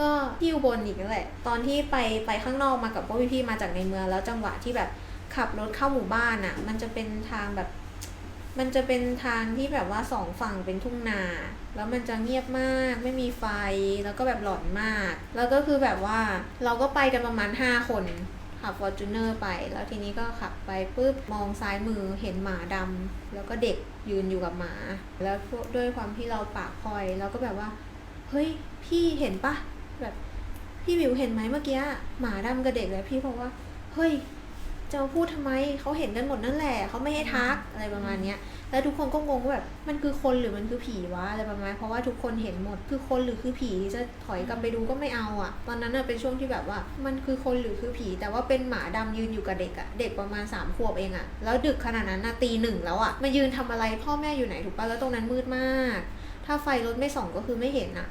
ก็ที่อุบลอีกนั่นแหละ ตอนที่ไปไปข้างนอกมากับพวกพี่ๆมาจากในเมืองแล้วจังหวะที่แบบขับรถเข้าหมู่บ้านอะ่ะ มันจะเป็นทางแบบ มันจะเป็นทางที่แบบว่าสองฝั่งเป็นทุ่งนา แล้วมันจะเงียบมาก ไม่มีไฟแล้วก็แบบหลอนมาก แล้วก็คือแบบว่าเราก็ไปกันประมาณ 5 คนขับฟอร์จูเนอร์ไป แล้วทีนี้ก็ขับไปปุ๊บมองซ้ายมือเห็นหมาดำแล้วก็เด็กยืนอยู่กับหมา แล้วด้วยความที่เราปากคอยเราก็แบบว่า เฮ้ย พี่เห็นปะ พี่วิวเห็นไหมเมื่อกี้หมาดำกับเด็กเลยพี่บอกว่าเฮ้ยจะมาพูดทำไมเขาเห็นกันหมดนั่นแหละเขาไม่ให้ทักอะไรประมาณเนี้ยแล้วทุกคนก็งงว่าแบบมันคือคนหรือมันคือผีวะอะไรประมาณเพราะว่าทุกคนเห็นหมดคือคนหรือคือผีจะถอยกลับไปดูก็ไม่เอาอะ ตอนนั้นน่ะเป็นช่วงที่แบบว่ามันคือคนหรือคือผี แต่ว่าเป็นหมาดำยืนอยู่กับเด็กอะเด็กประมาณสามขวบเองอะแล้วดึกขนาดนั้นน่ะตีหนึ่งแล้วอะมายืนทำอะไรพ่อแม่อยู่ไหนถูกปะแล้วตรงนั้นมืดมาก ถ้าไฟรถไม่ส่องก็คือไม่เห็นอะ